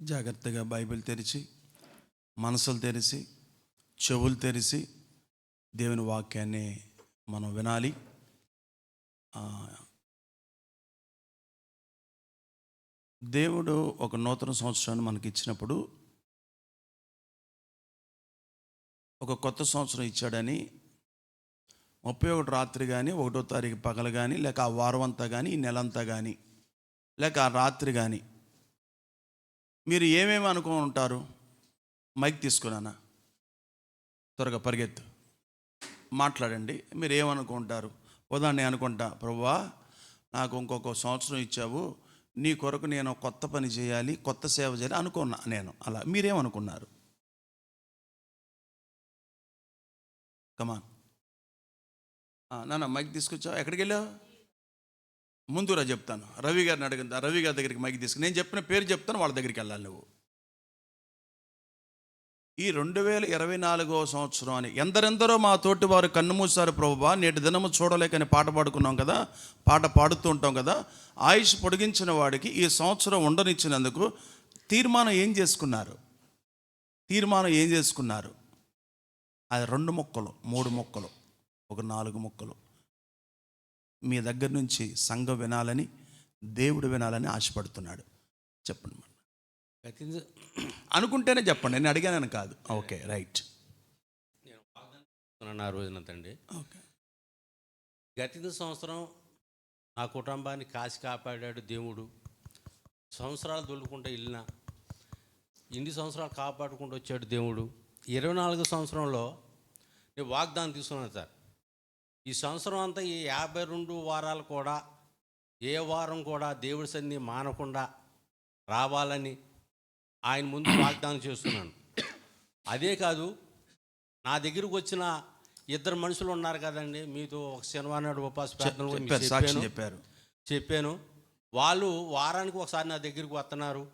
జాగ్రత్తగా బైబిల్ తెరిచి మనసులు తెరిచి చెవులు తెరిచి దేవుని వాక్యాన్ని మనం వినాలి. దేవుడు ఒక నూతన సంవత్సరాన్ని మనకి ఇచ్చినప్పుడు ఒక కొత్త సంవత్సరం ఇచ్చాడని ముప్పై ఒకటి రాత్రి కానీ ఒకటో తారీఖు పగలు కానీ లేక ఆ వారం అంతా కానీ ఈ నెలంతా కానీ లేక ఆ రాత్రి కానీ మీరు ఏమేమి అనుకుని ఉంటారు? మైక్ తీసుకున్నానా? త్వరగా పరిగెత్తు. మాట్లాడండి. మీరు ఏమనుకుంటారు ఉదాహరణ అనుకుంటా. ప్రభువా నాకు ఇంకొక సంవత్సరం ఇచ్చావు. నీ కొరకు నేను కొత్త పని చేయాలి కొత్త సేవ చేయాలి అనుకున్నా నేను. అలా. మీరేమనుకున్నారు? కమాన్ నాన్న మైక్ తీసుకొచ్చావు? ఎక్కడికి వెళ్ళావు ముందురా చెప్తాను. రవి గారిని అడిగిన రవి గారి దగ్గరికి మైకి తీసుకుని నేను చెప్పిన పేరు చెప్తాను వాళ్ళ దగ్గరికి వెళ్ళాలి నువ్వు. ఈ రెండు వేల ఇరవై నాలుగో సంవత్సరం అని ఎందరెందరో మా తోటి వారు కన్నుమూసారు ప్రభువా నేటి దినము చూడలేకని పాట పాడుకున్నాం కదా పాట పాడుతూ ఉంటాం కదా ఆయుష్ పొడిగించిన వాడికి ఈ సంవత్సరం ఉండనిచ్చినందుకు తీర్మానం ఏం చేసుకున్నారు? తీర్మానం ఏం చేసుకున్నారు? అది రెండు మొక్కలు మూడు మొక్కలు ఒక నాలుగు మొక్కలు. మీ దగ్గర నుంచి సంఘం వినాలని దేవుడు వినాలని ఆశపడుతున్నాడు. చెప్పండి మరి. అనుకుంటేనే చెప్పండి నేను అడిగానని కాదు. Okay right. నేను ఆ రోజున తండ్రి. ఓకే. గతిన సంవత్సరం నా కుటుంబాన్ని కాసి కాపాడాడు దేవుడు. సంవత్సరాలు దొల్లుకుంటూ వెళ్ళిన ఇన్ని సంవత్సరాలు కాపాడుకుంటూ వచ్చాడు దేవుడు. ఇరవై నాలుగు సంవత్సరంలో నేను వాగ్దానం తీసుకున్నాను సార్. ఈ సంవత్సరం అంతా ఈ యాభై రెండు వారాలు కూడా ఏ వారం కూడా దేవుడి సన్ని మానకుండా రావాలని ఆయన ముందు వాగ్దానం చేస్తున్నాను. అదే కాదు నా దగ్గరకు వచ్చిన ఇద్దరు మనుషులు ఉన్నారు కదండి మీతో ఒక శనివారం నాడు ఉపాస మీకు చెప్పారు. చెప్పాను. వాళ్ళు వారానికి ఒకసారి నా దగ్గరికి వస్తున్నారు.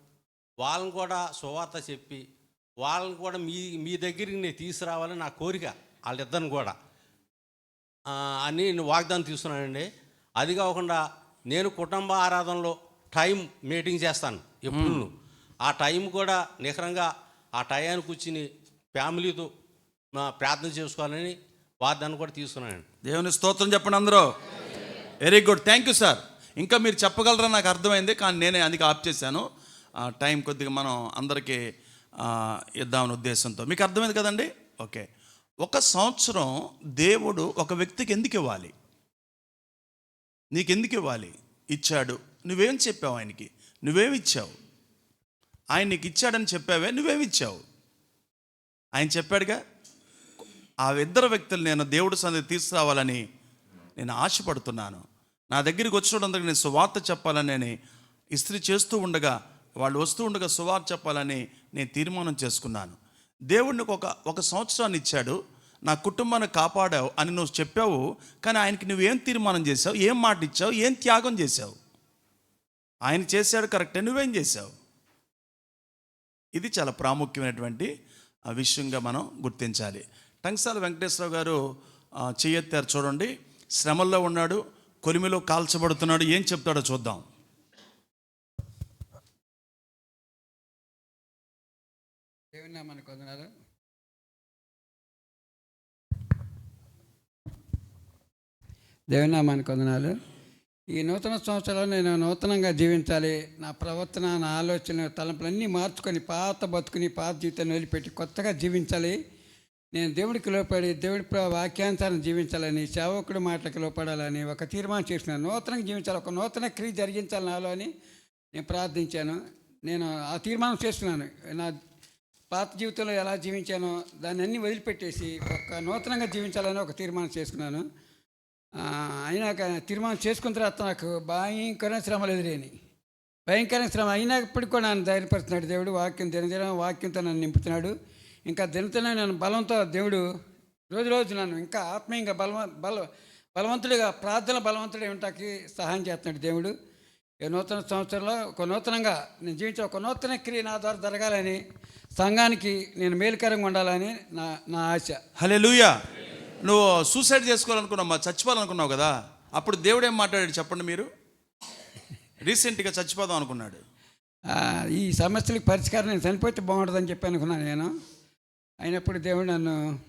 వాళ్ళని కూడా సువార్త చెప్పి వాళ్ళని కూడా మీ మీ దగ్గరికి నేను తీసుకురావాలని నా కోరిక వాళ్ళిద్దరిని కూడా. అని నేను వాగ్దానం తీసుకున్నానండి అది కాకుండా నేను కుటుంబ ఆరాధనలో టైం మీటింగ్ చేస్తాను ఎప్పుడు ఆ టైం కూడా నిఖరంగా ఆ టయానికి కూర్చుని ఫ్యామిలీతో ప్రార్థన చేసుకోవాలని వాగ్దానం కూడా తీసుకున్నానండి దేవుని స్తోత్రం చెప్పండి అందరూ. Very good thank you sir ఇంకా మీరు చెప్పగలరా? నాకు అర్థమైంది కానీ నేనే అందుకే ఆప్ చేశాను. టైం కొద్దిగా మనం అందరికీ ఇద్దామనే ఉద్దేశంతో. మీకు అర్థమైంది కదండి? ఓకే ఒక సంవత్సరం దేవుడు ఒక వ్యక్తికి ఎందుకు ఇవ్వాలి? నీకు ఎందుకు ఇవ్వాలి? ఇచ్చాడు. నువ్వేం చెప్పావు ఆయనకి? నువ్వేమి ఇచ్చావు? ఆయన నీకు ఇచ్చాడని చెప్పావే నువ్వేమి ఇచ్చావు? ఆయన చెప్పాడుగా ఆ ఇద్దరు వ్యక్తులు నేను దేవుడి సన్నిధి తీసుకురావాలని నేను ఆశపడుతున్నాను. నా దగ్గరికి వచ్చినందుకు నేను సువార్త చెప్పాలని ఇస్త్రీ చేస్తూ ఉండగా వాళ్ళు వస్తూ ఉండగా సువార్త చెప్పాలని నేను తీర్మానం చేసుకున్నాను. దేవుడిని ఒక ఒక సంవత్సరాన్ని ఇచ్చాడు. నా కుటుంబాన్ని కాపాడావు అని నువ్వు చెప్పావు. కానీ ఆయనకి నువ్వేం తీర్మానం చేసావు ఏం మాట ఇచ్చావు? ఏం త్యాగం చేసావు ఆయన చేశాడు కరెక్టే నువ్వేం చేసావు ఇది చాలా ప్రాముఖ్యమైనటువంటి ఆ విషయంగా మనం గుర్తించాలి. టంగ్సాల వెంకటేశ్వరరావు గారు ఆ, చెయ్యెత్తారు చూడండి. శ్రమల్లో ఉన్నాడు కొలిమిలో కాల్చబడుతున్నాడు. ఏం చెప్తాడో చూద్దాం. దేవుని కొందనాలు. దేవనామాని కొందనాలు. వందనాలు ఈ నూతన సంవత్సరంలో నేను నూతనంగా జీవించాలి. నా ప్రవర్తన నా ఆలోచన తలంపులన్నీ మార్చుకొని పాత బతుకుని పాత జీవితాన్ని వదిలిపెట్టి కొత్తగా జీవించాలి. నేను దేవుడికి లోపడి దేవుడి ప్ర- జీవించాలని సేవకుడి మాటలకు లోపడాలని ఒక తీర్మానం చేసిన నూతనంగా జీవించాలి ఒక నూతన క్రియ జరిగించాలి నాలో అని నేను ప్రార్థించాను. నేను ఆ తీర్మానం చేస్తున్నాను. నా పాత జీవితంలో ఎలా జీవించానో దాన్ని అన్ని వదిలిపెట్టేసి ఒక నూతనంగా జీవించాలని ఒక తీర్మానం చేసుకున్నాను. అయినా తీర్మానం చేసుకున్న తర్వాత నాకు భయంకరమైన శ్రమలు ఎదురైనాయి. భయంకరమైన శ్రమ అయినప్పటికీ కూడా నన్ను ధైర్యపరుస్తున్నాడు దేవుడు వాక్యం దినదిన వాక్యంతో నన్ను నింపుతున్నాడు. ఇంకా దినదిన నన్ను బలంతో దేవుడు రోజు రోజు నన్ను ఇంకా ఆత్మీయంగా బలవ బల బలవంతుడిగా ప్రార్థన బలవంతుడే ఉంటాకి సహాయం చేస్తున్నాడు దేవుడు. నూతన సంవత్సరంలో ఒక నూతనంగా నేను జీవించే ఒక నూతన క్రియ నా ద్వారా జరగాలని సంఘానికి నేను మేలుకరంగా ఉండాలని నా నా ఆశ. హలే నువ్వు సూసైడ్ చేసుకోవాలనుకున్నావు మా చచ్చిపోవాలనుకున్నావు కదా అప్పుడు దేవుడు ఏం మాట్లాడాడు చెప్పండి మీరు? రీసెంట్గా చచ్చిపోదాం అనుకున్నాడు. ఈ సమస్యలకు పరిష్కారం నేను చనిపోతే బాగుంటుందని చెప్పి అనుకున్నాను నేను. అయినప్పుడు దేవుడు నన్ను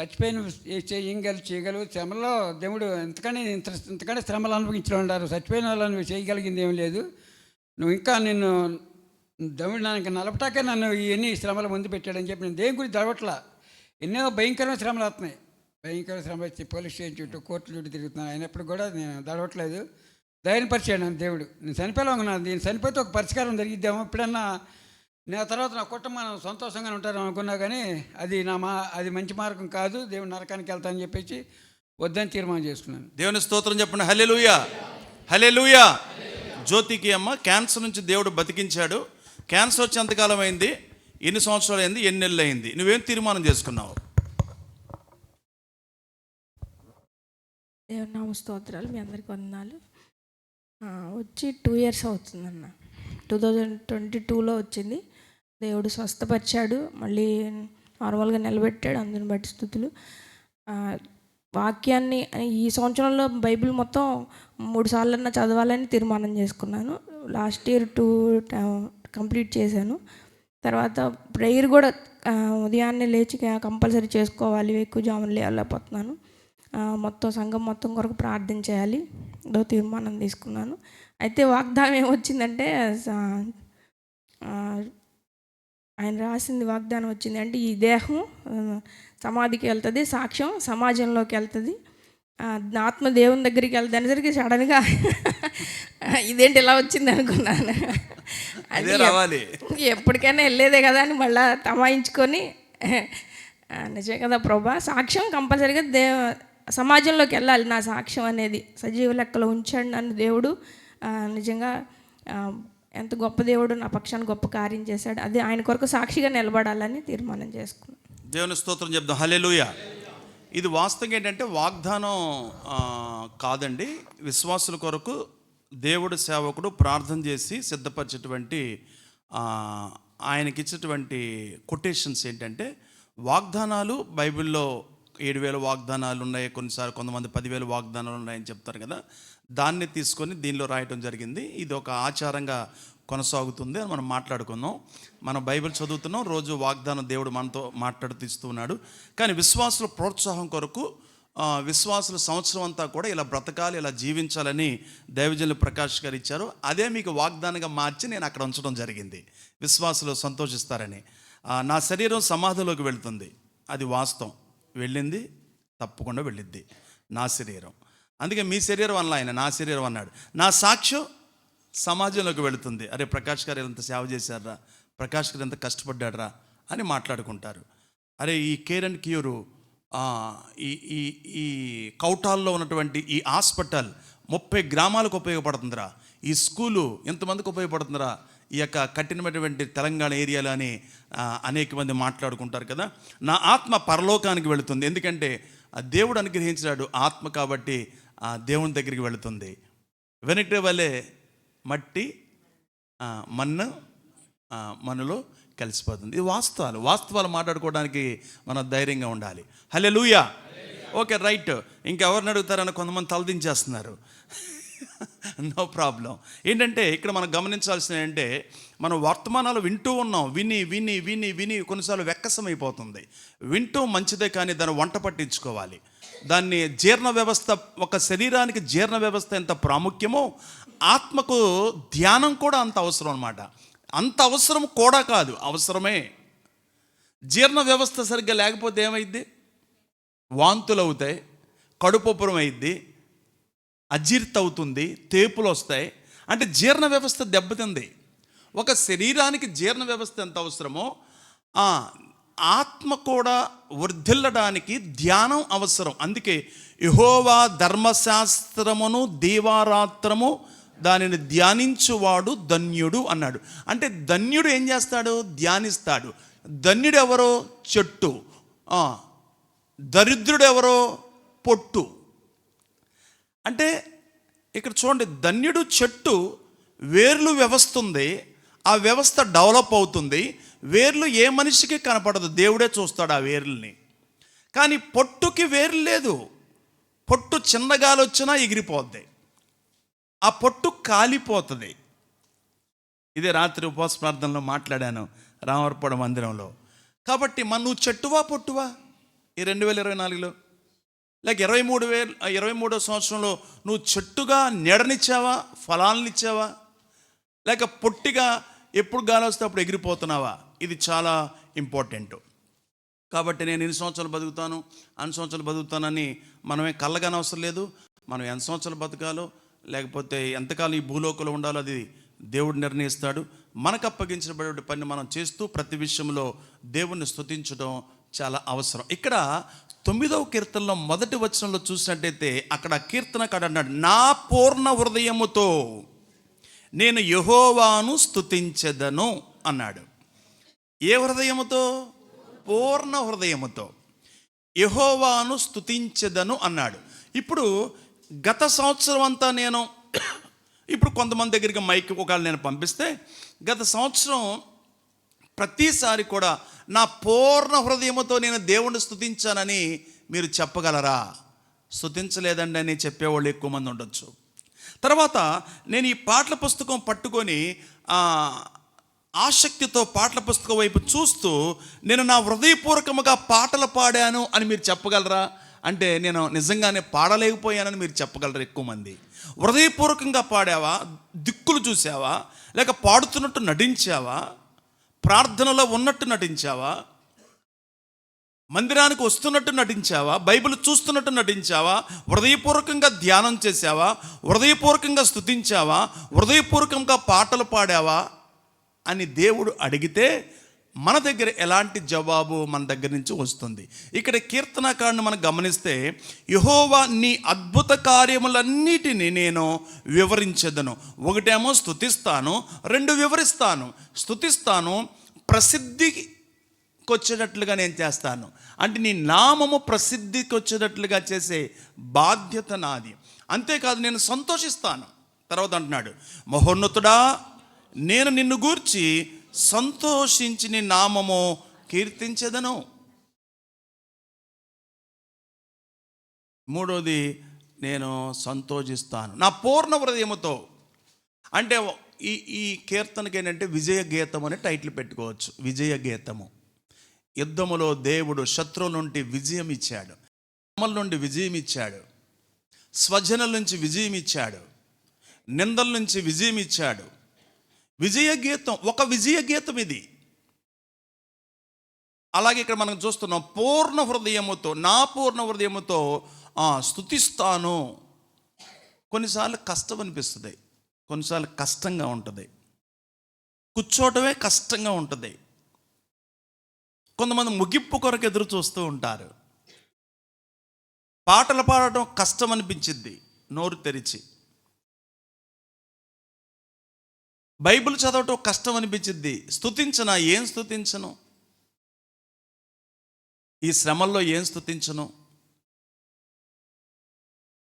చచ్చిపోయిన చేయగలు చేయగలవు శ్రమలో దేవుడు ఎంతకని ఇంత ఇంతకంటే శ్రమలు అనుభవించడం ఉన్నారు చచ్చిపోయిన వాళ్ళని నువ్వు చేయగలిగింది ఏం లేదు. నువ్వు ఇంకా నిన్ను దేవుడు నాకు నలపటాకే నన్ను ఇవన్నీ శ్రమలు ముందు పెట్టాడని చెప్పి నేను దేని గురించి దడవట్లా ఎన్నో భయంకరమైన శ్రమలు వస్తున్నాయి. భయంకర శ్రమలు వచ్చి పోలీస్ స్టేషన్ చుట్టూ కోర్టు చుట్టూ తిరుగుతున్నాను అయినప్పుడు కూడా నేను దడవట్లేదు ధైర్యపరిచాడు నన్ను దేవుడు. నేను చనిపోయాను నేను చనిపోతే ఒక పరిష్కారం జరిగిద్దాము. ఎప్పుడన్నా నా తర్వాత నా కుటుంబం సంతోషంగా ఉంటారు అనుకున్నా కానీ అది నా మా అది మంచి మార్గం కాదు దేవుడు నరకానికి వెళ్తానని చెప్పేసి వద్దని తీర్మానం చేసుకున్నాను. దేవుని స్తోత్రం చెప్పండి. హలెలుయా హలెలుయా జ్యోతికి అమ్మ క్యాన్సర్ నుంచి దేవుడు బతికించాడు. క్యాన్సర్ వచ్చి ఎంతకాలం అయింది? ఎన్ని సంవత్సరాలు అయింది? ఎన్ని నెలలు అయింది? నువ్వేం తీర్మానం చేసుకున్నావు? దేవుని నామ స్తోత్రాలు మీ అందరికి వందనాలు. ఆ, వచ్చి టూ ఇయర్స్ అవుతుందన్న. టూ థౌజండ్ ట్వంటీ టూలో వచ్చింది. దేవుడు స్వస్థపరిచాడు. మళ్ళీ నార్మల్గా నిలబెట్టాడు. అందుని బట్టి స్థుతులు. వాక్యాన్ని ఈ సంవత్సరంలో బైబిల్ మొత్తం మూడు సార్లన్నా చదవాలని తీర్మానం చేసుకున్నాను. లాస్ట్ ఇయర్ టూ కంప్లీట్ చేశాను. తర్వాత ప్రేయర్ కూడా ఉదయాన్నే లేచి కంపల్సరీ చేసుకోవాలి. ఎక్కువ జాములు లేకపోతున్నాను మొత్తం సంఘం మొత్తం కొరకు ప్రార్థన చేయాలి. ఏదో తీర్మానం తీసుకున్నాను. అయితే వాగ్దానం ఏమొచ్చిందంటే ఆయన రాసింది వాగ్దానం వచ్చింది. అంటే ఈ దేహం సమాధికి వెళ్తుంది సాక్ష్యం సమాజంలోకి వెళ్తుంది. ఆత్మ దేవుని దగ్గరికి వెళ్తుంది అనేసరికి సడన్గా ఇదేంటి ఇలా వచ్చింది అనుకున్నాను. అదే రావాలి. ఎప్పటికైనా వెళ్ళేదే కదా అని మళ్ళా తమాయించుకొని నిజమే కదా ప్రభా. సాక్ష్యం కంపల్సరీగా దే సమాజంలోకి వెళ్ళాలి నా సాక్ష్యం అనేది. సజీవ లెక్కలో ఉంచాడు నన్ను దేవుడు. నిజంగా ఎంత గొప్ప దేవుడు నా పక్షాన్ని గొప్ప కార్యం చేశాడు అది ఆయన కొరకు సాక్షిగా నిలబడాలని తీర్మానం చేసుకున్నాను దేవుని స్తోత్రం చెప్దాం. హలేలుయ ఇది వాస్తవం ఏంటంటే వాగ్దానం కాదండి. విశ్వాసుల కొరకు దేవుడు సేవకుడు ప్రార్థన చేసి సిద్ధపరిచేటువంటి ఆయనకిచ్చేటువంటి కొటేషన్స్ ఏంటంటే వాగ్దానాలు బైబిల్లో ఏడు వేల వాగ్దానాలు ఉన్నాయి కొన్నిసార్లు కొంతమంది పదివేల వాగ్దానాలు ఉన్నాయని చెప్తారు కదా. దాన్ని తీసుకొని దీనిలో రాయటం జరిగింది. ఇది ఒక ఆచారంగా కొనసాగుతుంది అని మనం మాట్లాడుకుందాం మనం బైబిల్ చదువుతున్నాం. రోజు వాగ్దానం దేవుడు మనతో మాట్లాడుతూ ఇస్తూ ఉన్నాడు. కానీ విశ్వాసుల ప్రోత్సాహం కొరకు విశ్వాసుల సంవత్సరం అంతా కూడా ఇలా బ్రతకాలి ఇలా జీవించాలని దైవజనులు ప్రకాష్ గారు ఇచ్చారు. అదే మీకు వాగ్దానంగా మార్చి నేను అక్కడ ఉంచడం జరిగింది. విశ్వాసులు సంతోషిస్తారని. నా శరీరం సమాధిలోకి వెళ్తుంది. అది వాస్తవం. వెళ్ళింది తప్పకుండా వెళ్ళిద్ది. నా శరీరం. అందుకే మీ శరీరం అన్న ఆయన నా శరీరం అన్నాడు. నా సాక్ష్యం సమాజంలోకి వెళుతుంది. అరే ప్రకాష్ గారు ఎంత సేవ చేశారా ప్రకాష్ గారు ఎంత కష్టపడ్డారా అని మాట్లాడుకుంటారు. అరే ఈ కేర్ అండ్ క్యూరు ఈ ఈ ఈ కౌటాల్లో ఉన్నటువంటి ఈ హాస్పిటల్ ముప్పై గ్రామాలకు ఉపయోగపడుతుందిరా. ఈ స్కూలు ఎంతమందికి ఉపయోగపడుతుందిరా? ఈ యొక్క కఠినమైనటువంటి తెలంగాణ ఏరియాలో అని అనేక మంది మాట్లాడుకుంటారు కదా. నా ఆత్మ పరలోకానికి వెళుతుంది. ఎందుకంటే దేవుడు అనుగ్రహించాడు ఆత్మ కాబట్టి ఆ దేవుని దగ్గరికి వెళుతుంది. వెనక్కి వలె మట్టి మన్ను మనలో కలిసిపోతుంది. ఇది వాస్తవాలు. వాస్తవాలు మాట్లాడుకోవడానికి మనం ధైర్యంగా ఉండాలి. హలే లూయా ఓకే రైట్. ఇంకెవరిని అడుగుతారని కొంతమంది తలదించేస్తున్నారు. నో ప్రాబ్లం ఏంటంటే ఇక్కడ మనం గమనించాల్సింది ఏంటంటే మనం వర్తమానాలు వింటూ ఉన్నాం. విని విని విని విని కొన్నిసార్లు వెక్కసమైపోతుంది వింటూ మంచిదే కానీ దాన్ని వంట పట్టించుకోవాలి. దాన్ని జీర్ణ వ్యవస్థ ఒక శరీరానికి జీర్ణ వ్యవస్థ ఎంత ప్రాముఖ్యమో ఆత్మకు ధ్యానం కూడా అంత అవసరం అనమాట అంత అవసరం కూడా కాదు. అవసరమే. జీర్ణ వ్యవస్థ సరిగ్గా లేకపోతే ఏమైద్ది? వాంతులు అవుతాయి కడుపుపురం అయిద్ది అజీర్త అవుతుంది తేపులు వస్తాయి అంటే జీర్ణ వ్యవస్థ దెబ్బతింది. ఒక శరీరానికి జీర్ణ వ్యవస్థ ఎంత అవసరమో ఆ ఆత్మ కూడా వర్ధిల్లడానికి ధ్యానం అవసరం. అందుకే యహోవా ధర్మశాస్త్రమును దీవారాత్రము దానిని ధ్యానించువాడు ధన్యుడు అన్నాడు. అంటే ధన్యుడు ఏం చేస్తాడు? ధ్యానిస్తాడు. ధన్యుడు ఎవరో చెట్టు. దరిద్రుడు ఎవరో పొట్టు. అంటే ఇక్కడ చూడండి ధన్యుడు చెట్టు వేర్లు వ్యవస్థ ఉంది ఆ వ్యవస్థ డెవలప్ అవుతుంది. వేర్లు ఏ మనిషికి కనపడదు దేవుడే చూస్తాడు ఆ వేర్లని. కానీ పొట్టుకి వేరు లేదు. పొట్టు చిన్నగాలి వచ్చినా ఎగిరిపోద్ది. ఆ పొట్టు కాలిపోతుంది. ఇదే రాత్రి ఉపవాస ప్రార్థనలో మాట్లాడాను రామర్పడ మందిరంలో. కాబట్టి మన నువ్వు చెట్టువా పొట్టువా? ఈ రెండు వేల ఇరవై నాలుగులో లేక ఇరవై మూడు వేల ఇరవై మూడో సంవత్సరంలో నువ్వు చెట్టుగా నీడనిచ్చావా? ఫలాలనిచ్చావా? లేక పొట్టిగా ఎప్పుడు గాలి వస్తే అప్పుడు ఎగిరిపోతున్నావా? ఇది చాలా ఇంపార్టెంట్. కాబట్టి నేను ఎన్ని సంవత్సరాలు బతుకుతాను? అన్ని సంవత్సరాలు బతుకుతానని మనమే కళ్ళగానే అవసరం లేదు. మనం ఎంత సంవత్సరాలు బతకాలో లేకపోతే ఎంతకాలం ఈ భూలోకంలో ఉండాలో అది దేవుడు నిర్ణయిస్తాడు. మనకు అప్పగించబడే పని మనం చేస్తూ ప్రతి విషయంలో దేవుణ్ణి స్తుతించడం చాలా అవసరం. ఇక్కడ తొమ్మిదవ కీర్తనలో మొదటి వచనంలో చూసినట్టయితే అక్కడ కీర్తనకాడు అన్నాడు నా పూర్ణ హృదయముతో నేను యహోవాను స్థుతించదను అన్నాడు. ఏ హృదయముతో? పూర్ణ హృదయముతో. యహోవాను స్థుతించదను అన్నాడు. ఇప్పుడు గత సంవత్సరం అంతా నేను ఇప్పుడు కొంతమంది దగ్గరికి మైక్ ఒకవేళ నేను పంపిస్తే గత సంవత్సరం ప్రతిసారి కూడా నా పూర్ణ హృదయముతో నేను దేవుణ్ణి స్థుతించానని మీరు చెప్పగలరా? స్థుతించలేదండి అని చెప్పేవాళ్ళు ఎక్కువ మంది ఉండొచ్చు. తర్వాత నేను ఈ పాటల పుస్తకం పట్టుకొని ఆసక్తితో పాటల పుస్తకం వైపు చూస్తూ నేను నా హృదయపూర్వకముగా పాటలు పాడాను అని మీరు చెప్పగలరా? అంటే నేను నిజంగానే పాడలేకపోయానని మీరు చెప్పగలరు ఎక్కువ మంది? హృదయపూర్వకంగా పాడావా? దిక్కులు చూసావా లేక పాడుతున్నట్టు నటించావా? ప్రార్థనలో ఉన్నట్టు నటించావా? మందిరానికి వస్తున్నట్టు నటించావా? బైబిల్ చూస్తున్నట్టు నటించావా? హృదయపూర్వకంగా ధ్యానం చేసావా హృదయపూర్వకంగా స్తుతించావా? హృదయపూర్వకంగా పాటలు పాడావా? అని దేవుడు అడిగితే మన దగ్గర ఎలాంటి జవాబు మన దగ్గర నుంచి వస్తుంది. ఇక్కడ కీర్తనకారుని మనం గమనిస్తే యహోవా నీ అద్భుత కార్యములన్నిటినీ నేను వివరించదను. ఒకటేమో స్తుతిస్తాను రెండు వివరిస్తాను. స్థుతిస్తాను ప్రసిద్ధికి వచ్చేటట్లుగా నేను చేస్తాను. అంటే నీ నామము ప్రసిద్ధికి వచ్చేటట్లుగా చేసే బాధ్యత నాది. అంతేకాదు నేను సంతోషిస్తాను. తర్వాత అంటున్నాడు మహోన్నతుడా నేను నిన్ను గూర్చి సంతోషించి నీ నామము కీర్తించదను. మూడోది నేను సంతోషిస్తాను. నా పూర్ణ హృదయముతో. అంటే ఈ ఈ కీర్తనకి ఏంటంటే విజయ గీతం అనే టైటిల్ పెట్టుకోవచ్చు. విజయ గీతము యుద్ధములో దేవుడు శత్రువుల నుండి విజయం ఇచ్చాడు. అమల నుండి విజయం ఇచ్చాడు. స్వజనుల నుంచి విజయం ఇచ్చాడు. నిందల నుంచి విజయం ఇచ్చాడు. విజయ గీతం ఒక విజయ గీతం ఇది. అలాగే ఇక్కడ మనం చూస్తున్నాం పూర్ణ హృదయముతో నా పూర్ణ హృదయముతో ఆ, కొన్నిసార్లు కష్టం అనిపిస్తుంది. కొన్నిసార్లు కష్టంగా ఉంటుంది. కూర్చోవటమే కష్టంగా ఉంటుంది. కొంతమంది ముగింపు కొరకు ఎదురు చూస్తూ ఉంటారు. పాటలు పాడటం కష్టం అనిపించింది నోరు తెరిచి. బైబిల్ చదవటం కష్టం అనిపించింది స్థుతించనా ఏం స్థుతించను ఈ శ్రమల్లో ఏం స్థుతించను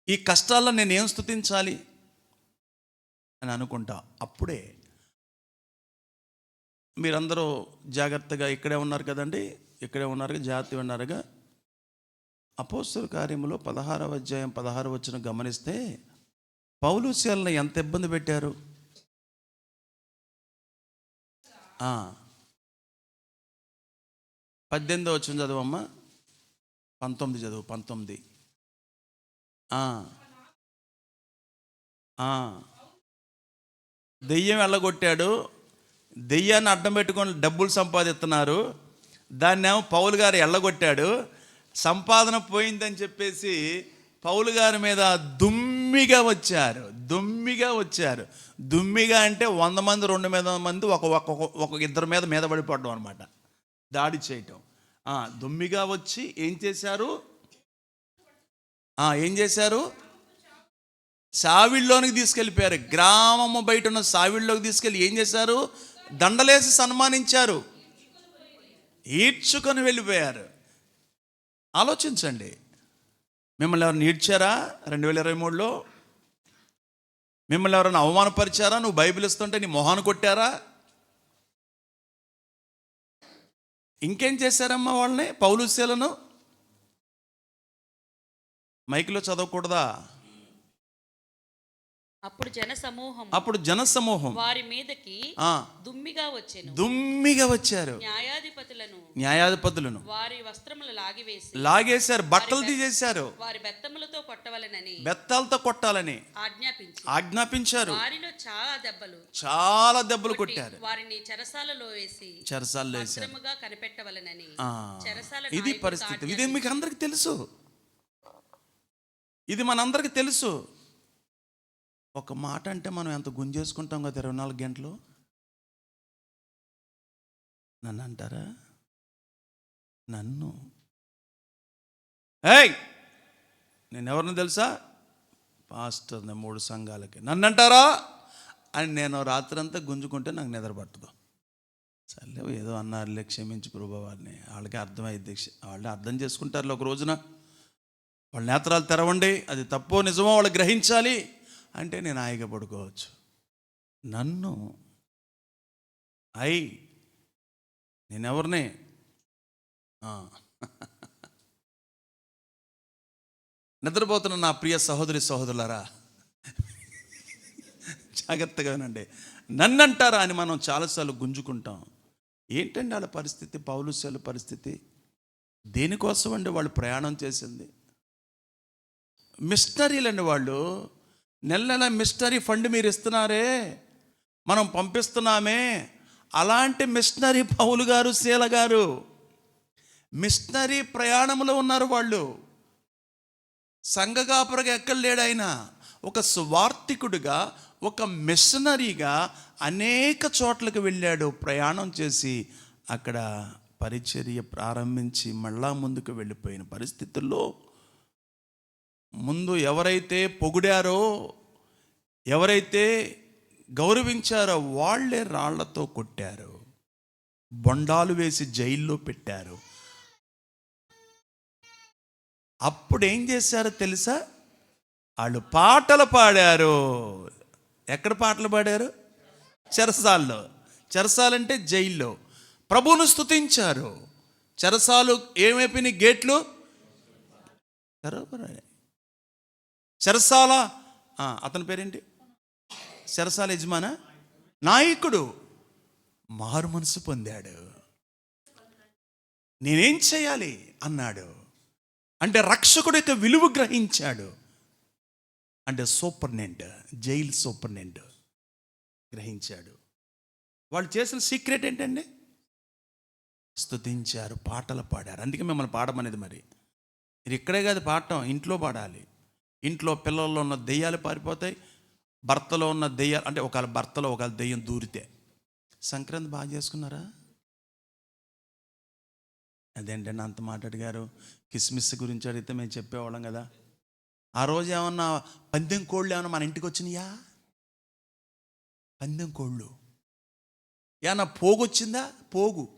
ఈ కష్టాల్లో నేను ఏం స్థుతించాలి అని అనుకుంటా. అప్పుడే మీరందరూ జాగ్రత్తగా ఇక్కడే ఉన్నారు కదండి? ఇక్కడే ఉన్నారు జాగ్రత్తగా ఉన్నారుగా. అపోస్తుల కార్యములో పదహారవ అధ్యాయం పదహారు వచ్చిన గమనిస్తే పౌలు ఎంత ఇబ్బంది పెట్టారు? పద్దెనిమిదో వచ్చిన చదువమ్మా. పంతొమ్మిది చదువు పంతొమ్మిది. దెయ్యం వెళ్ళగొట్టాడు దెయ్యాన్ని అడ్డం పెట్టుకొని డబ్బులు సంపాదిస్తున్నారు. దాన్నేమో పౌలు గారు ఎల్లగొట్టాడు సంపాదన పోయిందని చెప్పేసి పౌలు గారి మీద దుమ్మిగా వచ్చారు. దుమ్మిగా వచ్చారు. దుమ్మిగా అంటే వంద మంది రెండు మీద మంది ఒక ఒక ఒక ఇద్దరి మీద మీద పడిపోవడం అనమాట దాడి చేయటం. దుమ్మిగా వచ్చి ఏం చేశారు? ఏం చేశారు? సావిళ్ళలోనికి తీసుకెళ్ళిపోయారు. గ్రామము బయట ఉన్న సావిళ్ళలోకి తీసుకెళ్ళి ఏం చేశారు? దండలేసి సన్మానించారు. ఈడ్చుకొని వెళ్ళిపోయారు. ఆలోచించండి. మిమ్మల్ని ఎవరిని ఈడ్చారా రెండు వేల ఇరవై మూడులో? మిమ్మల్ని ఎవరైనా అవమానపరిచారా? నువ్వు బైబిల్ ఇస్తుంటే నీ మొహాన్ని కొట్టారా? ఇంకేం చేశారమ్మా వాళ్ళని? పౌలుశీలను మైక్లో చదవకూడదా? అప్పుడు జన సమూహం అప్పుడు జనసమూహం. వారి మీదకి దుమ్మిగా వచ్చెను. దుమ్మిగా వచ్చారు. న్యాయాధిపతులను న్యాయాధిపతులను. వారి వస్త్రములు లాగివేసి లాగేశారు బట్టలు తీసేశారు. వారి బెత్తములతో కొట్టవలెనని బెత్తాలతో కొట్టాలని ఆజ్ఞాపించి ఆజ్ఞాపించారు. వారిలో చాలా దెబ్బలు చాలా దెబ్బలు కొట్టారు. వారిని చెరసాలలో వేసి చెరసాల్లో భద్రముగా కనిపెట్టవలెనని చెరసాల ఇది పరిస్థితి. ఇది మీకు అందరికి తెలుసు. ఇది మనందరికి తెలుసు. ఒక మాట అంటే మనం ఎంత గుంజేసుకుంటాం కదా ఇరవై నాలుగు గంటలు? నన్ను అంటారా? నన్ను. ఏయ్! నేను ఎవరిని తెలుసా? పాస్టర్ని మూడు సంఘాలకి. నన్ను అంటారా? అని నేను రాత్రంతా గుంజుకుంటే నాకు నిద్ర పట్టదు. సర్లే ఏదో అన్నారులే క్షమించి ప్రభు వారిని వాళ్ళకి అర్థమైంది వాళ్ళు అర్థం చేసుకుంటారు ఒక రోజున. వాళ్ళ నేత్రాలు తెరవండి. అది తప్పో నిజమో వాళ్ళు గ్రహించాలి. అంటే నేను హాయిగా పడుకోవచ్చు. నన్ను ఐ నేనెవరిని? నిద్రపోతున్న నా ప్రియ సహోదరి సహోదరులారా జాగ్రత్తగా వినండి. నన్నంటారా అని మనం చాలాసార్లు గుంజుకుంటాం. ఏంటండి వాళ్ళ పరిస్థితి? పౌలుశాల పరిస్థితి? దేనికోసం అండి వాళ్ళు ప్రయాణం చేసింది? మిషనరీలండి వాళ్ళు నెల నెల మిషనరీ ఫండ్ మీరు ఇస్తున్నారే? మనం పంపిస్తున్నామే. అలాంటి మిషనరీ పౌలు గారు శీల గారు మిషనరీ ప్రయాణంలో ఉన్నారు వాళ్ళు. సంఘకాపురగా ఎక్కడ లేడు ఆయన? ఒక స్వార్థికుడిగా ఒక మిషనరీగా అనేక చోట్లకు వెళ్ళాడు. ప్రయాణం చేసి అక్కడ పరిచర్య ప్రారంభించి మళ్ళా ముందుకు వెళ్ళిపోయిన పరిస్థితుల్లో ముందు ఎవరైతే పొగిడారో ఎవరైతే గౌరవించారో వాళ్ళే రాళ్ళతో కొట్టారు. బొండాలు వేసి జైల్లో పెట్టారు. అప్పుడు ఏం చేశారో తెలుసా? వాళ్ళు పాటలు పాడారు. ఎక్కడ పాటలు పాడారు? చెరసాల్లో. చెరసాలంటే జైల్లో. ప్రభువును స్తుతించారు. చెరసాలు ఏమైపోయినాయి గేట్లు? తెరవబడాయి. శరసాల అతని పేరేంటి? శరసాల యజమాన? నాయకుడు. మారు మనసు పొందాడు. నేనేం చేయాలి? అన్నాడు. అంటే రక్షకుడు యొక్క విలువ గ్రహించాడు. అంటే సూపర్నెంట్ జైలు సూపర్నెంట్ గ్రహించాడు. వాళ్ళు చేసిన సీక్రెట్ ఏంటండి? స్తుతించారు పాటలు పాడారు. అందుకే మిమ్మల్ని పాడమనేది మరి. మీరు ఇక్కడే కాదు పాడటం ఇంట్లో పాడాలి. ఇంట్లో పిల్లల్లో ఉన్న దెయ్యాలు పారిపోతాయి భర్తలో ఉన్న దెయ్యాలు అంటే ఒకవేళ భర్తలో ఒకవేళ దెయ్యం దూరితే. సంక్రాంతి బాగా చేసుకున్నారా? అదేంటండి అంత మాట్లాడిగారు కిస్మిస్ గురించి అడిగితే మేము చెప్పేవాళ్ళం కదా. ఆ రోజు ఏమన్నా పందెం కోళ్ళు ఏమన్నా మన ఇంటికి వచ్చినాయా? పందెం కోళ్ళు. ఏమన్నా పోగు వచ్చిందా పోగు.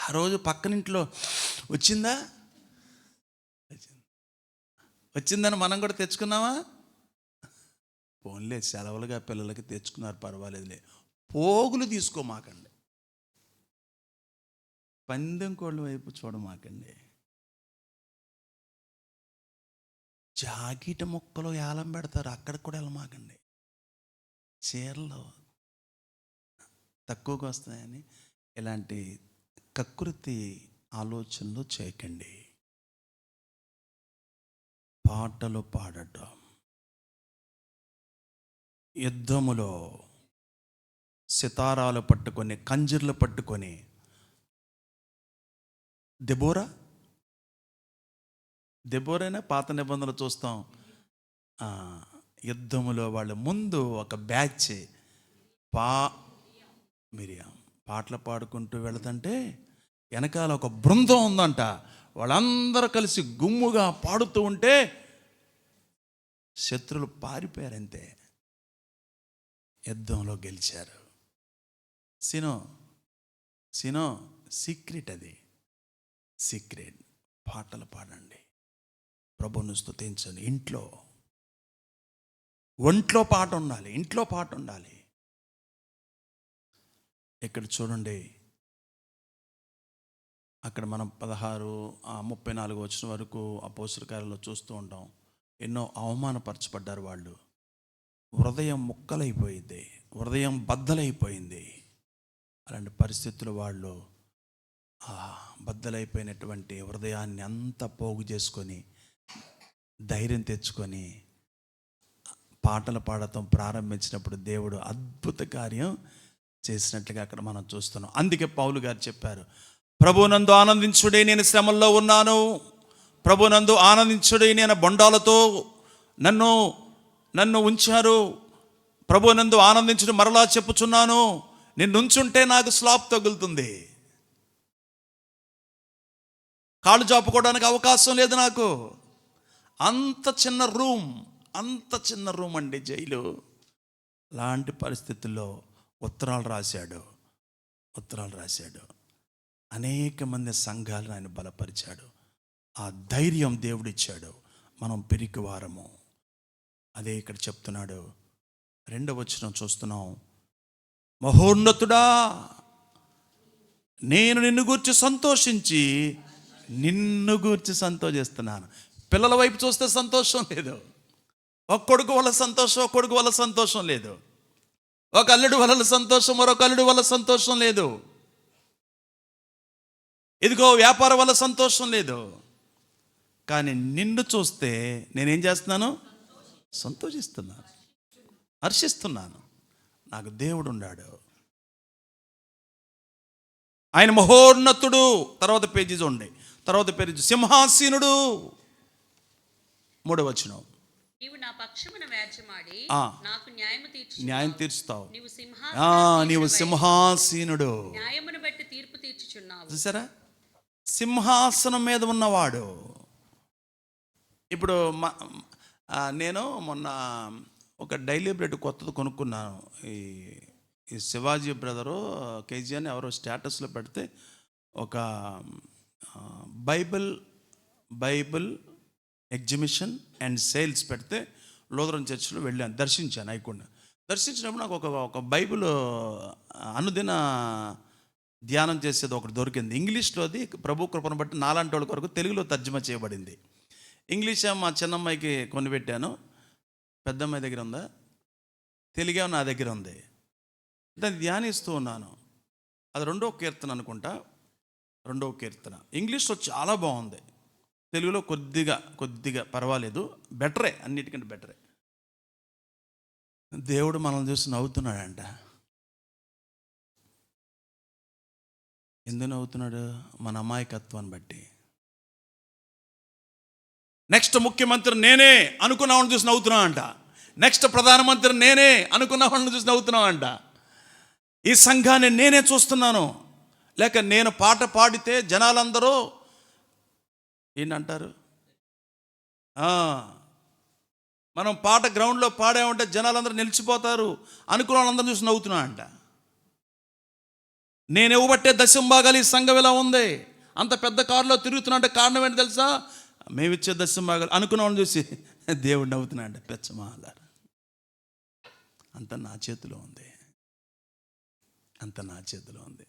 ఆ రోజు పక్కనింట్లో వచ్చిందా? వచ్చిందని మనం కూడా తెచ్చుకున్నామా ఫోన్లే సెలవులుగా పిల్లలకి తెచ్చుకున్నారు పర్వాలేదులే. పోగులు తీసుకోమాకండి పందెం కోళ్ళ వైపు చూడమాకండి జాకెట్ ముక్కలు ఏలం పెడతారు అక్కడికి కూడా వెళ్ళమాకండి చీరలు తక్కువగా వస్తాయని ఇలాంటి కకృతి ఆలోచనలు చేయకండి. పాటలు పాడటం. యుద్ధములో సితారాలు పట్టుకొని కంజర్లు పట్టుకొని. దెబోరా? దెబోరైనా పాత నిబంధనలు చూస్తాం. యుద్ధములో వాళ్ళ ముందు ఒక బ్యాచ్ పా మిరియాం. పాటలు పాడుకుంటూ వెళుతుంటే వెనకాల ఒక బృందం ఉందంట. వాళ్ళందరూ కలిసి గుమ్ముగా పాడుతూ ఉంటే శత్రులు పారిపోయారంతే. యుద్ధంలో గెలిచారు. సినో సినో సీక్రెట్ అది. సీక్రెట్ పాటలు పాడండి. ప్రభును స్థుతించండి ఇంట్లో ఒంట్లో పాట ఉండాలి. ఇంట్లో పాట ఉండాలి. ఇక్కడ చూడండి. అక్కడ మనం పదహారు ముప్పై నాలుగు వచ్చిన వరకు ఆ పోషకాలలో చూస్తూ ఉంటాం. ఎన్నో అవమానపరచబడ్డారు వాళ్ళు. హృదయం ముక్కలైపోయింది. హృదయం బద్దలైపోయింది. అలాంటి పరిస్థితులు వాళ్ళు బద్దలైపోయినటువంటి హృదయాన్ని అంతా పోగు చేసుకొని ధైర్యం తెచ్చుకొని పాటలు పాడటం ప్రారంభించినప్పుడు దేవుడు అద్భుత కార్యం చేసినట్లుగా అక్కడ మనం చూస్తున్నాం. అందుకే పౌలు గారు చెప్పారు ప్రభునందు ఆనందించుడే నేను శ్రమల్లో ఉన్నాను. ప్రభునందు ఆనందించుడే నేను బొండాలతో నన్ను నన్ను ఉంచారు. ప్రభునందు ఆనందించుడు మరలా చెప్పుచున్నాను. నేను ఉంచుంటే నాకు స్లాప్ తగులుతుంది. కాళ్ళు చాపుకోవడానికి అవకాశం లేదు నాకు. అంత చిన్న రూమ్ అంత చిన్న రూమ్ అండి జైలు. లాంటి పరిస్థితుల్లో ఉత్తరాలు రాశాడు. ఉత్తరాలు రాశాడు. అనేక మంది సంఘాలను ఆయన బలపరిచాడు. ఆ ధైర్యం దేవుడిచ్చాడు. మనం పెరిగి వారము. అదే ఇక్కడ చెప్తున్నాడు. రెండవ వచనం చూస్తున్నాం. మహోన్నతుడా నేను నిన్ను గూర్చి సంతోషించి నిన్ను గూర్చి సంతోషిస్తున్నాను. పిల్లల వైపు చూస్తే సంతోషం లేదు. ఒక్కొడుకు వల్ల సంతోషం ఒక కొడుకు వల్ల సంతోషం లేదు. ఒక అల్లుడు వల్ల సంతోషం మరొక అల్లుడు వల్ల సంతోషం లేదు. ఇదిగో వ్యాపారం వల్ల సంతోషం లేదు. కానీ నిన్ను చూస్తే నేనేం చేస్తున్నాను? సంతోషిస్తున్నాను. హర్షిస్తున్నాను. నాకు దేవుడు ఉన్నాడు. ఆయన మహోన్నతుడు. తర్వాత పేజీ చూడండి. తర్వాత పేజీ సింహాసీనుడు. మూడవచనం నీవు నా పక్షమున వ్యాజ్యమాడి ఆ. నాకు న్యాయము తీర్చు న్యాయం తీర్చుతావు. నీవు సింహాసీనుడు. న్యాయమును బట్టి తీర్పు తీర్చుచున్నావు. చూసారా? సింహాసనం మీద ఉన్నవాడు. ఇప్పుడు నేను మొన్న ఒక డైలీ బ్రెడ్ కొత్తది కొనుక్కున్నాను. ఈ ఈ శివాజీ బ్రదరు కేజీ అని ఎవరో స్టేటస్లో పెడితే ఒక Bible Bible exhibition and sales పెడితే లోదరం చర్చిలో వెళ్ళాను దర్శించాను అయికుండా దర్శించినప్పుడు నాకు ఒక ఒక బైబిల్ అనుదిన ధ్యానం చేసేది ఒకటి దొరికింది. ఇంగ్లీష్లో అది ప్రభు కృపను బట్టి నాలాంటి వాళ్ళ కొరకు తెలుగులో తర్జుమా చేయబడింది. ఇంగ్లీష్ మా చిన్నమ్మాయికి కొనిపెట్టాను పెద్దమ్మాయి దగ్గర ఉందా? తెలుగే నా దగ్గర ఉంది. దాన్ని ధ్యానిస్తూ ఉన్నాను. అది రెండో కీర్తన అనుకుంటా. రెండో కీర్తన. ఇంగ్లీష్లో చాలా బాగుంది. తెలుగులో కొద్దిగా కొద్దిగా పర్వాలేదు. బెటరే అన్నిటికంటే బెటరే. దేవుడు మనల్ని చూసి నవ్వుతున్నాడంట. ఎందుకు నవ్వుతున్నాడు? మన అమాయకత్వాన్ని బట్టి. నెక్స్ట్ ముఖ్యమంత్రి నేనే అనుకున్న వాళ్ళని చూసి నవ్వుతున్నావంట నెక్స్ట్ ప్రధానమంత్రి నేనే అనుకున్న వాళ్ళని చూసి నవ్వుతున్నావంట ఈ సంఘాన్ని నేనే చూస్తున్నాను. లేక నేను పాట పాడితే జనాలందరూ ఏంటంటారు? మనం పాట గ్రౌండ్లో పాడామంటే జనాలందరూ నిలిచిపోతారు. అనుకున్న వాళ్ళందరూ చూసి నవ్వుతున్నా అంట నేను ఇవ్వబట్టే దశం భాగాలు ఈ సంఘం ఇలా ఉంది. అంత పెద్ద కారులో తిరుగుతున్నా అంటే కారణం ఏంటి తెలుసా? మేమిచ్చే దశం భాగాలు అనుకున్న వాళ్ళని చూసి దేవుడు నవ్వుతున్నా అంట పెచ్చమాల అంత నా చేతిలో ఉంది. అంత నా చేతిలో ఉంది.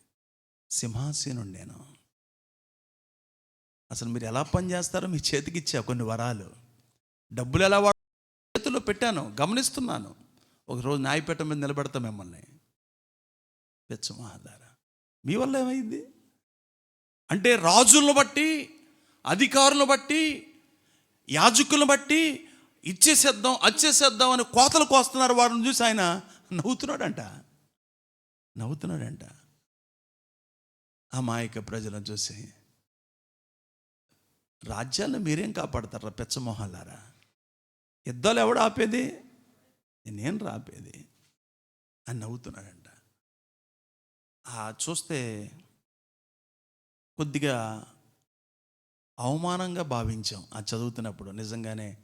సింహాసీనుడు నేను. అసలు మీరు ఎలా పని చేస్తారో మీ చేతికి ఇచ్చా కొన్ని వరాలు. డబ్బులు ఎలా వాడు చేతిలో పెట్టాను గమనిస్తున్నాను. ఒకరోజు న్యాయపేట మీద నిలబెడతా మిమ్మల్ని. పెచ్చమహాదారా. మీ వల్ల ఏమైంది? అంటే రాజులను బట్టి అధికారులను బట్టి యాజకులను బట్టి ఇచ్చేసేద్దాం అచ్చేసేద్దాం అని కోతలు కోస్తున్నారు వాడిని చూసి ఆయన నవ్వుతున్నాడంట. నవ్వుతున్నాడంట. అమాయక ప్రజలను చూసి రాజ్యాలను మీరేం కాపాడతారా పెచ్చమోహాలారా యుద్ధాలు ఎవడు ఆపేది? నేను రాపేది? అని నవ్వుతున్నాడంట. ఆ చూస్తే కొద్దిగా అవమానంగా భావించాం ఆ చదువుతున్నప్పుడు. నిజంగానే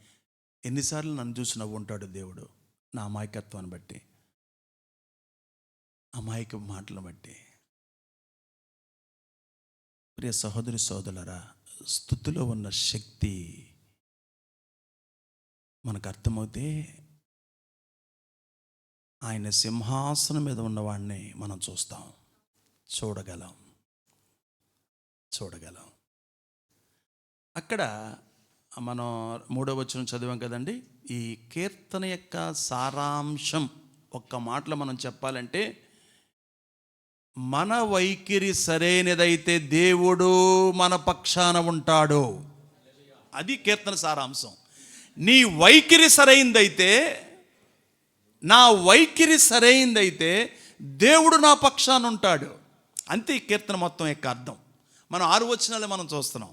ఎన్నిసార్లు నన్ను చూసి నవ్వుంటాడు దేవుడు నా అమాయకత్వాన్ని బట్టి. అమాయక మాటలను బట్టి. ప్రియ సహోదరి సోదరులరా స్థుతిలో ఉన్న శక్తి మనకు అర్థమవుతే ఆయన సింహాసనం మీద ఉన్నవాడిని మనం చూస్తాం. చూడగలం. చూడగలం. అక్కడ మనం మూడో వచ్చిన చదివాం కదండి? ఈ కీర్తన యొక్క సారాంశం ఒక్క మాటలో మనం చెప్పాలంటే మన వైఖరి సరైనదైతే దేవుడు మన పక్షాన ఉంటాడు. అది కీర్తన సారాంశం. నీ వైఖరి సరైందైతే నా వైఖరి సరైందైతే దేవుడు నా పక్షాన ఉంటాడు. అంతే ఈ కీర్తన మొత్తం యొక్క అర్థం. మనం ఆరు వచనాలే మనం చూస్తున్నాం.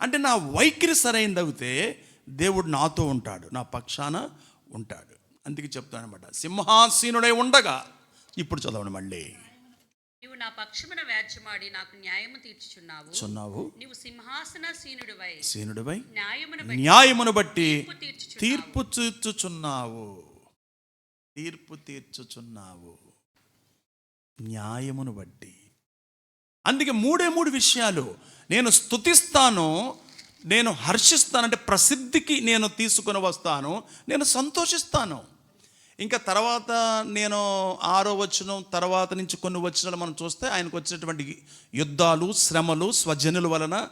అంటే నా వైఖరి సరైనదవుతే దేవుడు నాతో ఉంటాడు నా పక్షాన ఉంటాడు. అందుకే చెప్తాను అనమాట సింహాసీనుడై ఉండగా ఇప్పుడు చదవండి మళ్ళీ. నీవు నా పక్షమున వ్యాజ్యమాడి నాకు న్యాయము తీర్చుచున్నావు. చున్నావు? నీవు సింహాసనసీనుడివై సీనుడిపై న్యాయమును బట్టి న్యాయమును బట్టి తీర్పు తీర్చుచున్నావు. తీర్పు తీర్చుచున్నావు. న్యాయమును బట్టి. అందుకే మూడే మూడు విషయాలు. నేను స్తుతిస్తాను నేను హర్షిస్తానంటే ప్రసిద్ధికి నేను తీసుకొని వస్తాను నేను సంతోషిస్తాను. ఇంకా తర్వాత నేను ఆరో వచనం తర్వాత నుంచి కొన్ని వచనాలు మనం చూస్తే ఆయనకు వచ్చినటువంటి యుద్ధాలు శ్రమలు స్వజనుల వలన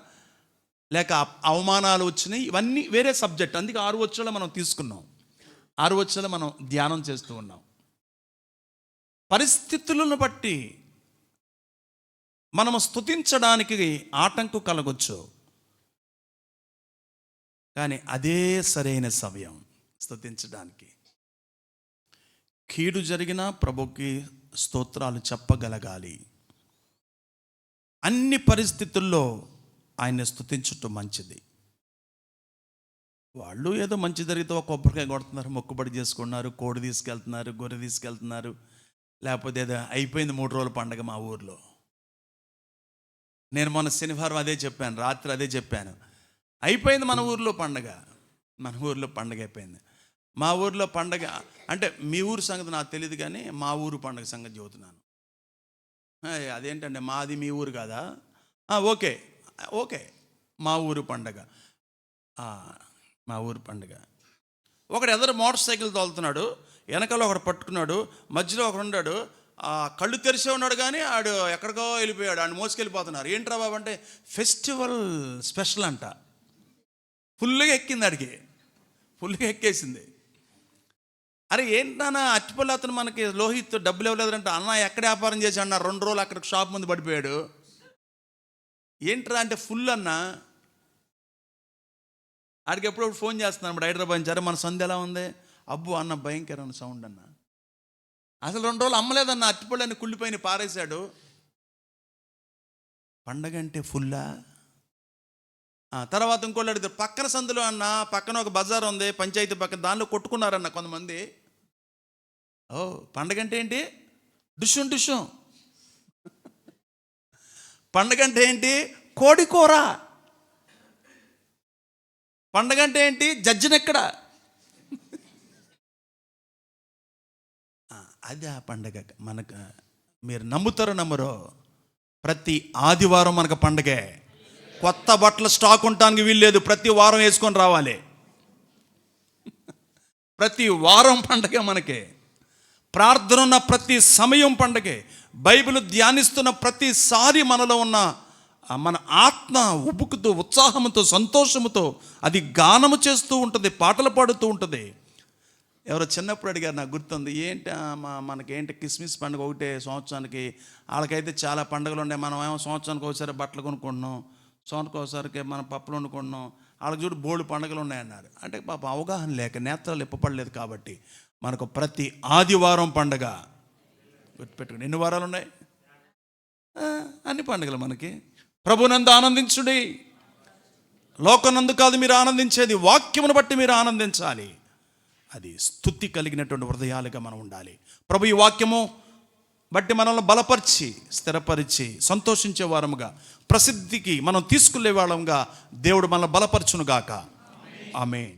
లేక అవమానాలు వచ్చినాయి. ఇవన్నీ వేరే సబ్జెక్ట్. అందుకే ఆరు వచ్చాలు మనం తీసుకున్నాం. ఆరు వచ్చాలు మనం ధ్యానం చేస్తూ ఉన్నాం. పరిస్థితులను బట్టి మనము స్థుతించడానికి ఆటంకు కలగొచ్చు. కానీ అదే సరైన సమయం స్థుతించడానికి కీడు జరిగినా ప్రభుకి స్తోత్రాలు చెప్పగలగాలి. అన్ని పరిస్థితుల్లో ఆయన్ని స్థుతించటం మంచిది. వాళ్ళు ఏదో మంచి జరిగితే ఒక కొబ్బరికాయ కొడుతున్నారు మొక్కుబడి చేసుకున్నారు కోడి తీసుకెళ్తున్నారు గొర్రె తీసుకెళ్తున్నారు లేకపోతే ఏదో అయిపోయింది మూడు రోజుల పండగ మా ఊర్లో. నేను మొన్న శనివారం అదే చెప్పాను రాత్రి అదే చెప్పాను. అయిపోయింది మన ఊర్లో పండగ. మన ఊర్లో పండగ అయిపోయింది. మా ఊర్లో పండగ అంటే మీ ఊరు సంగతి నాకు తెలియదు కానీ మా ఊరు పండగ సంగతి చెబుతున్నాను. అదేంటంటే మాది మీ ఊరు కాదా? ఓకే. ఓకే. మా ఊరు పండగ. మా ఊరు పండగ. ఒకడు ఎదరు మోటార్ సైకిల్ తోలుతున్నాడు వెనకాల ఒకడు పట్టుకున్నాడు మధ్యలో ఒకడు ఉన్నాడు కళ్ళు తెరిసే ఉన్నాడు కానీ ఆడు ఎక్కడికో వెళ్ళిపోయాడు ఆడు మోసుకెళ్ళిపోతున్నారు. ఏంట్రా బాబు అంటే ఫెస్టివల్ స్పెషల్ అంట. ఫుల్గా ఎక్కింది ఆడికి. ఫుల్గా ఎక్కేసింది. అరే ఏంటన్నా అచ్చిపల్లి అతను మనకి లోహిత్ డబ్బులు ఇవ్వలేదంటే అన్న ఎక్కడ వ్యాపారం చేసి అన్న రెండు రోజులు అక్కడ షాప్ ముందు పడిపోయాడు. ఏంట్రా అంటే ఫుల్ అన్న. ఆడికి ఎప్పుడప్పుడు ఫోన్ చేస్తున్నాను ఇప్పుడు హైదరాబాద్ నుంచి. మన సంధ్య ఎలా ఉంది? అబ్బు అన్న భయంకరమైన సౌండ్ అన్న. అసలు రెండు రోజులు అమ్మలేదన్న అట్టిపళ్ళు అని కుళ్ళిపోయిన పారేశాడు. పండగ అంటే ఫుల్లా? తర్వాత ఇంకోళ్ళు అడిగితే పక్కన సందులో అన్న పక్కన ఒక బజార్ ఉంది పంచాయతీ పక్కన దానిలో కొట్టుకున్నారన్న కొంతమంది. ఓ పండగ అంటే ఏంటి డుషుం డుషుం. పండగ అంటే ఏంటి కోడి కూర పండగ అంటే ఏంటి జడ్జినెక్కడ అది ఆ పండగ. మనకు మీరు నమ్ముతారో నమ్మరో ప్రతి ఆదివారం మనకు పండగే. కొత్త బట్టలు స్టాక్ ఉండటానికి వీల్లేదు. ప్రతి వారం వేసుకొని రావాలి. ప్రతి వారం పండగే మనకే. ప్రార్థన ఉన్న ప్రతి సమయం పండగే బైబిల్ ధ్యానిస్తున్న ప్రతిసారి మనలో ఉన్న మన ఆత్మ ఉబుకుతూ ఉత్సాహంతో సంతోషంతో అది గానము చేస్తూ ఉంటుంది పాటలు పాడుతూ ఉంటుంది. ఎవరో చిన్నప్పుడు అడిగారు నాకు గుర్తుంది ఏంటి మా మనకేంటి క్రిస్మస్ పండుగ ఒకటే సంవత్సరానికి వాళ్ళకైతే చాలా పండుగలు ఉన్నాయి మనం ఏమో సంవత్సరానికి ఒకసారి బట్టలు కొనుక్కుంటున్నాం సంవత్సరానికి ఒకసారికి మనం పప్పులు వండుకుంటున్నాం వాళ్ళకి చూడు బోల్డ్ పండుగలు ఉన్నాయన్నారు. అంటే పాప అవగాహన లేక నేత్రాలు ఇప్పపడలేదు కాబట్టి మనకు ప్రతి ఆదివారం పండగ. గుర్తుపెట్టుకుని ఎన్ని వారాలు ఉన్నాయి అన్ని పండుగలు మనకి. ప్రభునందు ఆనందించుడి. లోకనందు కాదు మీరు ఆనందించేది. వాక్యమును బట్టి మీరు ఆనందించాలి. అది స్థుతి కలిగినటువంటి హృదయాలుగా మనం ఉండాలి. ప్రభు ఈ వాక్యము బట్టి మనల్ని బలపరిచి స్థిరపరిచి సంతోషించే వారముగా ప్రసిద్ధికి మనం తీసుకునే వాళ్ళంగా దేవుడు మనల్ని బలపరచునుగాక. ఆమె